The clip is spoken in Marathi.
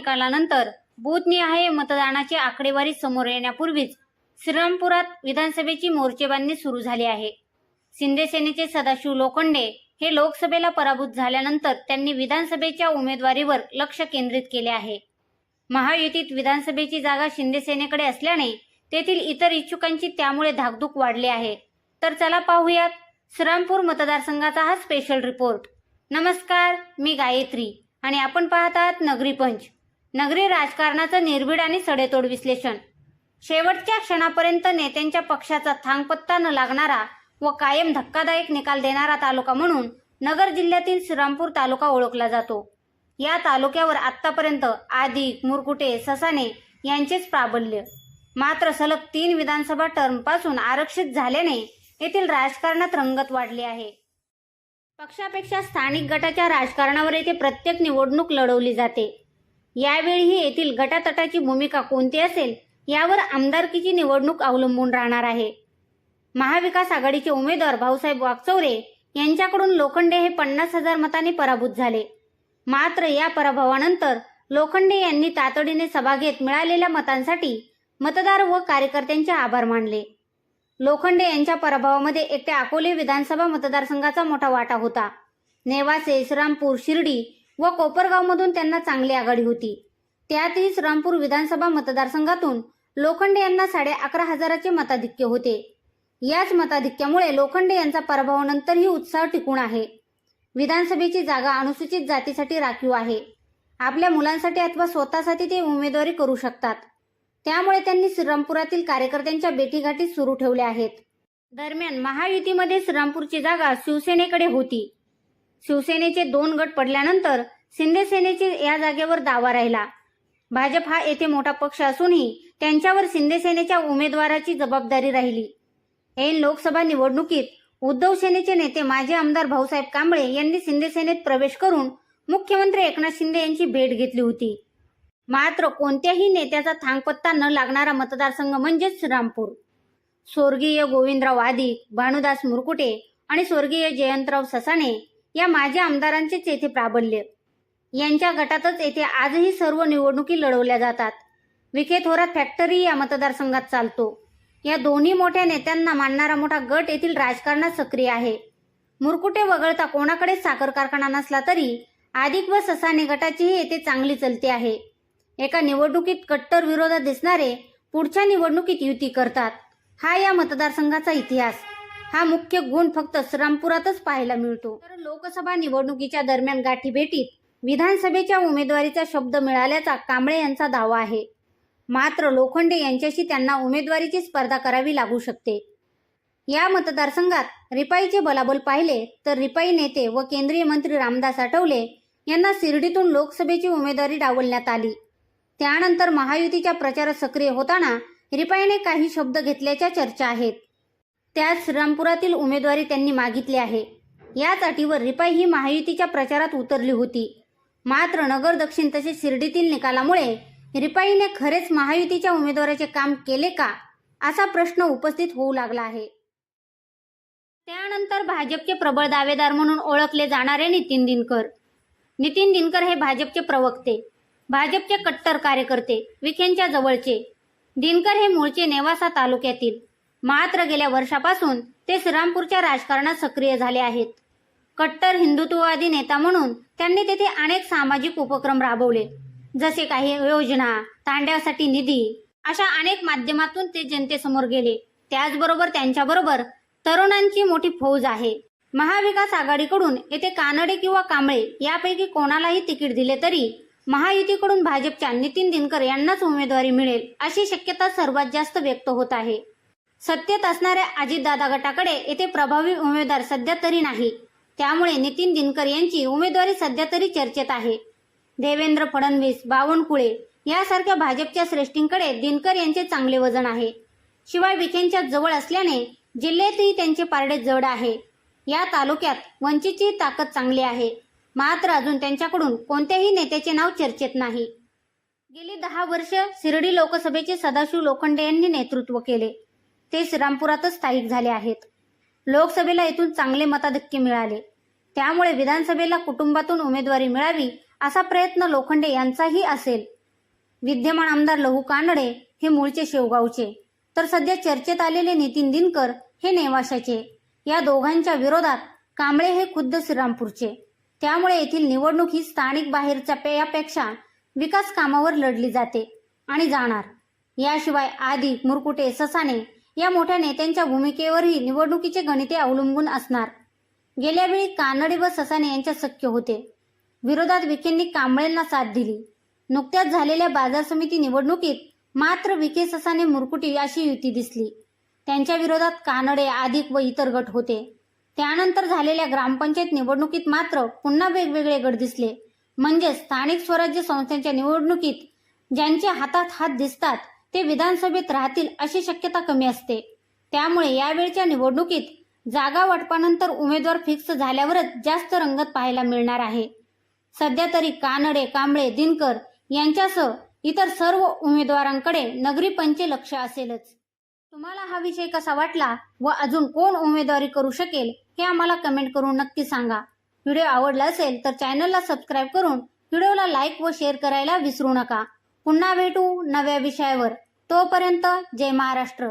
निकालानंतर बूथनिहाय मतदानाची आकडेवारी समोर येण्यापूर्वीच श्रीरामपुरात विधानसभेची मोर्चेबांधणी सुरू झाली आहे. शिंदे सेनेचे सदाशिव लोखंडे हे लोकसभेला पराभूत झाल्यानंतर त्यांनी विधानसभेच्या उमेदवारीवर लक्ष केंद्रित केले आहे. महायुतीत विधानसभेची जागा शिंदे सेनेकडे असल्याने तेथील इतर इच्छुकांची त्यामुळे धाकधूक वाढली आहे. तर चला पाहूयात श्रीरामपूर मतदारसंघाचा हा स्पेशल रिपोर्ट नमस्कार मी गायत्री आणि आपण पाहत आहात नगरी पंच. नगरी राजकारणाचं निर्भीड आणि सडेतोड विश्लेषण. शेवटच्या क्षणापर्यंत नेत्यांच्या पक्षाचा थांगपत्ता न लागणारा व कायम धक्कादायक निकाल देणारा तालुका म्हणून नगर जिल्ह्यातील श्रीरामपूर तालुका ओळखला जातो. या तालुक्यावर आतापर्यंत आदिक मुरकुटे ससाने यांचेच प्राबल्य. मात्र सलग तीन विधानसभा टर्मपासून आरक्षित झाल्याने येथील राजकारणात रंगत वाढली आहे. पक्षापेक्षा स्थानिक गटाच्या राजकारणावर येथे प्रत्येक निवडणूक लढवली जाते. यावेळीही येथील गटातटाची भूमिका कोणती असेल यावर आमदारकीची निवडणूक अवलंबून राहणार आहे. महाविकास आघाडीचे उमेदवार भाऊसाहेब वागचौरे यांच्याकडून लोखंडे हे पन्नास हजार मतांनी पराभूत झाले. मात्र या पराभवानंतर लोखंडे यांनी तातडीने सभा घेत मिळालेल्या मतांसाठी मतदार व कार्यकर्त्यांचे आभार मानले. लोखंडे यांच्या पराभवामध्ये एकट्या अकोले विधानसभा मतदारसंघाचा मोठा वाटा होता. नेवासे श्रीरामपूर शिर्डी व कोपरगावमधून त्यांना चांगली आघाडी होती. त्यातही श्रामपूर विधानसभा मतदारसंघातून लोखंडे यांना साडे अकरा हजाराचे मताधिक्य होते. याच मताधिक्यामुळे लोखंडे यांचा पराभवानंतरही उत्साह टिकून आहे. विधानसभेची जागा अनुसूचित जातीसाठी राखीव आहे. आपल्या मुलांसाठी अथवा स्वतःसाठी ते उमेदवारी करू शकतात. त्यामुळे त्यांनी श्रीरामपुरातील कार्यकर्त्यांच्या भेटीगाठी सुरू ठेवल्या आहेत. दरम्यान महायुतीमध्ये श्रीरामपूरची जागा शिवसेनेकडे होती. शिवसेनेचे दोन गट पडल्यानंतर शिंदे सेनेचे या जागेवर दावा राहिला. भाजप हा येथे मोठा पक्ष असूनही त्यांच्यावर शिंदे सेनेच्या उमेदवाराची जबाबदारी राहिली. ऐन लोकसभा निवडणुकीत उद्धव सेनेचे नेते माजी आमदार भाऊसाहेब कांबळे यांनी शिंदे सेनेत प्रवेश करून मुख्यमंत्री एकनाथ शिंदे यांची भेट घेतली होती. मात्र कोणत्याही नेत्याचा थांगपत्ता न लागणारा मतदारसंघ म्हणजेच श्रीरामपूर. स्वर्गीय गोविंदराव आदिक भानुदास मुरकुटे आणि स्वर्गीय जयंतराव ससाणे या माजी आमदारांचेच येथे प्राबल्य. यांच्या गटातच येथे आजही सर्व निवडणुकी लढवल्या जातात. विखे थोरात फॅक्टरी या मतदारसंघात चालतो. या दोन्ही मोठ्या नेत्यांना मानणारा मोठा गट येथील राजकारणात सक्रिय आहे. मुरकुटे वगळता कोणाकडे साखर कारखाना नसला तरी आदिक व ससाने गटाचीही येथे चांगली चलती आहे. एका निवडणुकीत कट्टर विरोधात दिसणारे पुढच्या निवडणुकीत युती करतात. हा या मतदारसंघाचा इतिहास. हा मुख्य गुण फक्त श्रीरामपुरातच पाहायला मिळतो. तर लोकसभा निवडणुकीच्या दरम्यान गाठी भेटीत विधानसभेच्या उमेदवारीचा शब्द मिळाल्याचा कांबळे यांचा दावा आहे. मात्र लोखंडे यांच्याशी त्यांना उमेदवारीची स्पर्धा करावी लागू शकते. या मतदारसंघात रिपाईचे बलाबल पाहिले तर रिपाई नेते व केंद्रीय मंत्री रामदास आठवले यांना शिर्डीतून लोकसभेची उमेदवारी डावलण्यात आली. त्यानंतर महायुतीच्या प्रचारात सक्रिय होताना रिपाईने काही शब्द घेतल्याच्या चर्चा आहेत. त्यात श्रीरामपुरातील उमेदवारी त्यांनी मागितली आहे. याच अटीवर रिपाई ही महायुतीच्या प्रचारात उतरली होती. मात्र नगर दक्षिण तसेच शिर्डीतील निकालामुळे रिपाईने खरेच महायुतीच्या उमेदवाराचे काम केले का असा प्रश्न उपस्थित होऊ लागला आहे. त्यानंतर भाजपचे प्रबळ दावेदार म्हणून ओळखले जाणारे नितीन दिनकर. नितीन दिनकर हे भाजपचे प्रवक्ते भाजपचे कट्टर कार्यकर्ते विखेंच्या जवळचे. दिनकर हे मूळचे नेवासा तालुक्यातील मात्र गेल्या वर्षापासून ते श्रीरामपूरच्या राजकारणात सक्रिय झाले आहेत. कट्टर हिंदुत्ववादी नेता म्हणून त्यांनी तेथे अनेक सामाजिक उपक्रम राबवले जसे काही योजना तांड्यासाठी निधी अशा अनेक माध्यमातून ते जनतेसमोर गेले. त्याचबरोबर त्यांच्याबरोबर तरुणांची मोठी फौज आहे. महाविकास आघाडीकडून येथे कानडे किंवा कांबळे यापैकी कोणालाही तिकीट दिले तरी महायुतीकडून भाजपच्या नितीन दिनकर यांनाच उमेदवारी मिळेल अशी शक्यता सर्वात जास्त व्यक्त होत आहे. सत्तेत असणाऱ्या अजितदादा गटाकडे येथे प्रभावी उमेदवार सध्या तरी नाही. त्यामुळे नितीन दिनकर यांची उमेदवारी सध्या तरी चर्चेत आहे. देवेंद्र फडणवीस बावनकुळे यासारख्या भाजपच्या श्रेष्ठींकडे दिनकर यांचे चांगले वजन आहे. शिवाय विखेंच्या जवळ असल्याने जिल्ह्यातही त्यांचे पारडे जड आहे. या तालुक्यात वंचितची ताकद चांगली आहे. मात्र अजून त्यांच्याकडून कोणत्याही नेत्याचे नाव चर्चेत नाही. गेली दहा वर्ष शिर्डी लोकसभेचे सदाशिव लोखंडे यांनी नेतृत्व केले. ते श्रीरामपुरातच स्थायिक झाले आहेत. लोकसभेला येथून चांगले मताधिक्य मिळाले. त्यामुळे विधानसभेला कुटुंबातून उमेदवारी मिळावी असा प्रयत्न लोखंडे यांचाही असेल. विद्यमान आमदार लहू कानडे हे मूळचे शेवगावचे. तर सध्या चर्चेत आलेले नितीन दिनकर हे नेवाशाचे. या दोघांच्या विरोधात कांबळे हे खुद्द श्रीरामपूरचे. त्यामुळे येथील निवडणूक ही स्थानिक बाहेरच्या पेयापेक्षा विकास कामावर लढली जाते आणि जाणार. याशिवाय आदी मुरकुटे ससाने या मोठ्या नेत्यांच्या भूमिकेवरही निवडणुकीचे गणिते अवलंबून असणार. गेल्या वेळी कानडे व ससाने यांच्या सख्य होते. विरोधात विखेंनी कांबळेंना साथ दिली. नुकत्याच झालेल्या बाजार समिती निवडणुकीत मात्र विखे ससाने मुरकुटी अशी युती दिसली. त्यांच्या विरोधात कानडे अधिक व इतर गट होते. त्यानंतर झालेल्या ग्रामपंचायत निवडणुकीत मात्र पुन्हा वेगवेगळे गट दिसले. म्हणजे स्थानिक स्वराज्य संस्थांच्या निवडणुकीत ज्यांचे हातात हात दिसतात ते विधानसभेत राहतील अशी शक्यता कमी असते. त्यामुळे यावेळच्या निवडणुकीत जागा वाटपानंतर उमेदवार फिक्स झाल्यावरच जास्त रंगत पाहायला मिळणार आहे. सध्या तरी कानडे कांबळे दिनकर यांच्यासह इतर सर्व उमेदवारांकडे नगरी पंचे लक्ष असेलच. तुम्हाला हा विषय कसा वाटला व अजून कोण उमेदवारी करू शकेल हे आम्हाला कमेंट करून नक्की सांगा. व्हिडिओ आवडला असेल तर चॅनलला सबस्क्राईब करून व्हिडिओला लाईक व शेअर करायला विसरू नका. पुन्हा भेटू नव्या विषयावर. तोपर्यंत जय महाराष्ट्र.